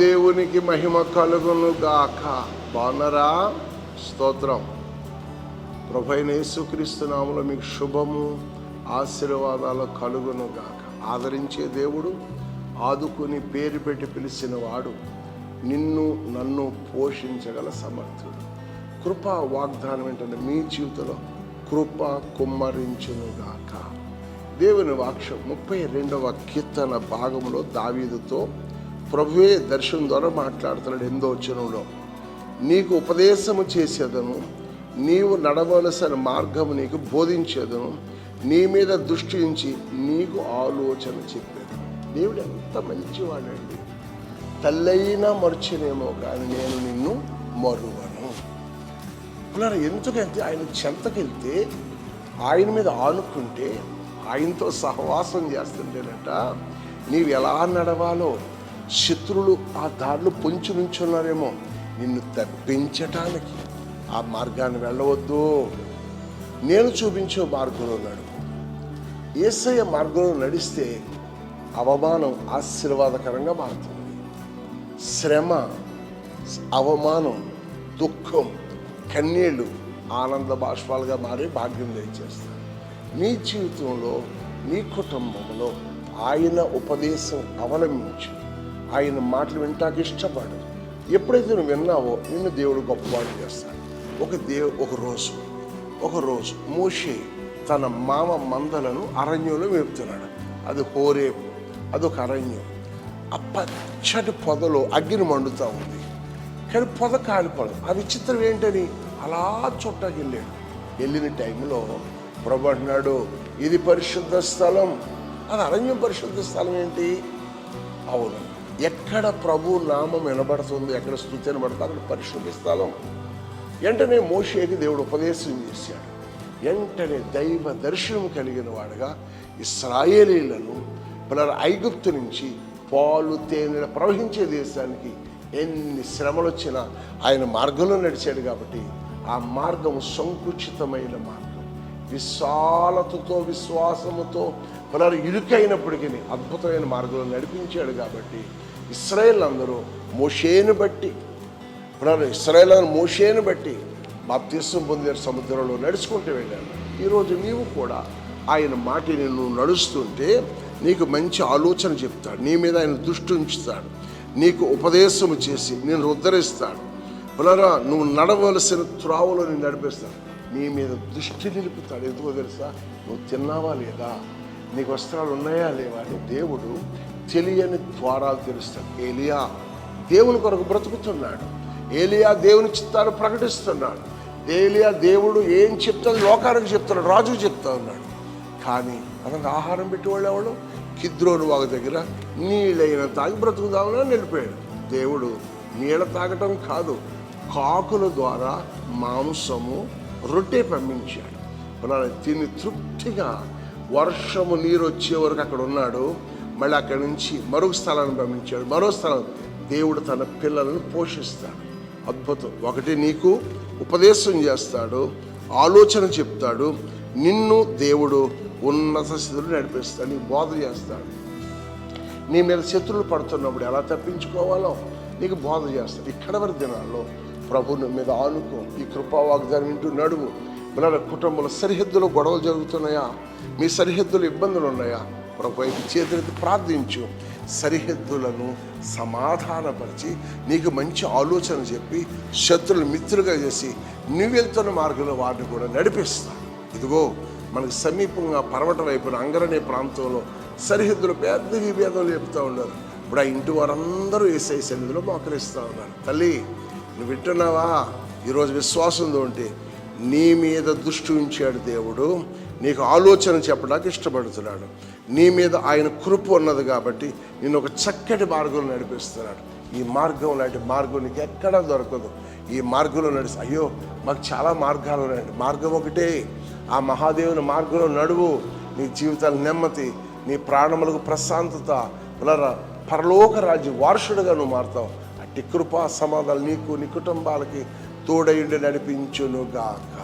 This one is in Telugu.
దేవునికి మహిమ కలుగును గాక బాగున్నారా? స్తోత్రం. ప్రభైన యేసుక్రీస్తు మీకు శుభము ఆశీర్వాదాలు కలుగును గాక ఆదరించే దేవుడు ఆదుకుని పేరు పెట్టి పిలిచిన వాడు నిన్ను నన్ను పోషించగల సమర్థుడు. కృప వాగ్దానం ఏంటంటే మీ జీవితంలో కృప కుమ్మరించును గాక దేవుని వాక్యం ముప్పై రెండవ కీర్తన భాగంలో దావీదుతో ప్రభువే దర్శనం ద్వారా మాట్లాడుతున్నాడు ఎందో వచనంలో. నీకు ఉపదేశము చేసేదను నీవు నడవలసిన మార్గము నీకు బోధించేదను నీ మీద దృష్టి ఉంచి నీకు ఆలోచన చెప్పేది. దేవుడు ఎంత మంచివాడండి. తల్లైనా మర్చినేమో కానీ నేను నిన్ను మరువను. పిల్లలు ఎందుకంటే ఆయన చెంతకెళ్తే ఆయన మీద ఆనుకుంటే ఆయనతో సహవాసం చేస్తుంటేనట నీవు ఎలా నడవాలో శత్రులు ఆ దారిలో పొంచి నుంచున్నారేమో. నిన్ను తప్పించటానికి ఆ మార్గాన్ని వెళ్ళవద్దు. నేను చూపించే మార్గంలో నడుపు ఏసయ్య మార్గంలో నడిస్తే అవమానం ఆశీర్వాదకరంగా మారుతుంది. శ్రమ అవమానం దుఃఖం కన్నీళ్ళు ఆనంద బాష్పాలుగా మారి భాగ్యం దయచేస్తారు నీ జీవితంలో నీ కుటుంబంలో ఆయన ఉపదేశం అవలంబించు. ఆయన మాటలు వింటాక ఇష్టపడదు ఎప్పుడైతే నువ్వు విన్నావో నిన్ను దేవుడు గొప్పవాడు చేస్తాడు. ఒక దేవు ఒక రోజు ఒక రోజు మోషే తన మామ మందలను అరణ్యంలో మేపుతున్నాడు. అది హోరేపు అదొక అరణ్యం. ఆ పచ్చటి పొదలో అగ్ని మండుతూ ఉంది. కానీ పొద కాలిపోదు ఆ విచిత్రం ఏంటని అలా చుట్టాకి వెళ్ళాడు. వెళ్ళిన టైంలో ప్రభు అంటున్నాడు ఇది పరిశుద్ధ స్థలం. అది అరణ్యం పరిశుద్ధ స్థలం ఏంటి? అవును. ఎక్కడ ప్రభు నామం వినబడుతుంది ఎక్కడ స్థుతి వినబడుతుంది అక్కడ పరిశుభ్ర స్థలం. వెంటనే మోషేకి దేవుడు ఉపదేశం చేశాడు. వెంటనే దైవ దర్శనం కలిగిన వాడుగా ఇస్రాయేలీలను పిల్లల ఐగుప్తు నుంచి పాలు తేనెల ప్రవహించే దేశానికి ఎన్ని శ్రమలు వచ్చినా ఆయన మార్గంలో నడిచాడు కాబట్టి ఆ మార్గం సంకుచితమైన మార్గం. విశాలతతో విశ్వాసముతో పిల్లలు ఇరుకైనప్పటికీ అద్భుతమైన మార్గంలో నడిపించాడు కాబట్టి ఇస్రాయేల్ అందరూ మోషేను బట్టి ఇప్పుడు ఇస్రాయేల్ మోషేను బట్టి బాప్తీసం పొందిన సముద్రంలో నడుచుకుంటూ వెళ్ళాను ఈరోజు నీవు కూడా ఆయన మాటిని నువ్వు నడుస్తుంటే నీకు మంచి ఆలోచన చెప్తాడు. నీ మీద ఆయన దృష్టి ఉంచుతాడు. నీకు ఉపదేశము చేసి నేను ఉద్ధరిస్తాడు. పునరా నువ్వు నడవలసిన త్రావులో నేను నడిపిస్తాను నీ మీద దృష్టి నిలుపుతాడు. ఎందుకో తెలుసా? నువ్వు తిన్నావా లేదా? నీకు వస్త్రాలు ఉన్నాయా లేవా అని దేవుడు తెలియని ద్వారాలు తెరుస్తాడు. ఏలియా దేవుని కొరకు బ్రతుకుతున్నాడు. ఏలియా దేవుని చిత్తాన్ని ప్రకటిస్తున్నాడు. ఏలియా దేవుడు ఏం చెప్తాడు? లోకానికి చెప్తాడు రాజుకు చెప్తా ఉన్నాడు. కానీ అతనికి ఆహారం పెట్టేవాళ్ళు ఎవడు కిద్రోను వాగు దగ్గర నీళ్ళైన తాగి బ్రతుకుదామని నిలిపాడు. దేవుడు నీళ్ళ తాగటం కాదు కాకుల ద్వారా మాంసము రొట్టె పంపించాడు. మన తిని తృప్తిగా వర్షము నీరు వచ్చే వరకు అక్కడ ఉన్నాడు. మళ్ళీ అక్కడి నుంచి మరొక స్థలాన్ని పంపించాడు మరో స్థలం. దేవుడు తన పిల్లలను పోషిస్తాడు. అద్భుతం. ఒకటి నీకు ఉపదేశం చేస్తాడు ఆలోచన చెప్తాడు నిన్ను దేవుడు ఉన్నత స్థితిలో నడిపిస్తాడు నీకు బోధ చేస్తాడు. నీ మీద శత్రులు పడుతున్నప్పుడు ఎలా తప్పించుకోవాలో నీకు బోధ చేస్తాడు. ఇక్కడ వరకు దినాల్లో ప్రభుని మీద ఆనుకో. ఈ కృపా వాగ్దానం వింటూ నడువు. మన కుటుంబంలో సరిహద్దులో గొడవలు జరుగుతున్నాయా? మీ సరిహద్దులు ఇబ్బందులు ఉన్నాయా? ప్రభు చేతులెత్తి ప్రార్థించు. సరిహద్దులను సమాధానపరిచి నీకు మంచి ఆలోచన చెప్పి శత్రులు మిత్రులుగా చేసి నువ్వు వెళ్తున్న మార్గంలో వాటిని కూడా నడిపిస్తా. ఇదిగో మనకు సమీపంగా పర్వట వైపున అంగరనే ప్రాంతంలో సరిహద్దులు పెద్ద విభేదాలు చెప్తూ ఉన్నారు. ఇప్పుడు ఆ ఇంటి వారందరూ ఏసై సన్నిధిలో మోకరిస్తూ ఉన్నారు. తల్లి నువ్వు వింటున్నావా? ఈరోజు విశ్వాసంతో ఉంటే నీ మీద దృష్టి ఉంచాడు దేవుడు. నీకు ఆలోచన చెప్పడానికి ఇష్టపడుతున్నాడు. నీ మీద ఆయన కృప ఉన్నది కాబట్టి నేను ఒక చక్కటి మార్గంలో నడిపిస్తున్నాడు. ఈ మార్గం లాంటి మార్గం నీకు ఎక్కడా దొరకదు. ఈ మార్గంలో నడిచి అయ్యో మాకు చాలా మార్గాలు ఉన్నాయండి మార్గం ఒకటే. ఆ మహాదేవుని మార్గంలో నడువు. నీ జీవితాలు నెమ్మది. నీ ప్రాణములకు ప్రశాంతత. పునర పరలోక రాజ్య వారసుడుగా నువ్వు మారుతావు. అట్టి కృపా సమాధాలు నీకు నీ కుటుంబాలకి తోడయుండి నడిపించునుగాక.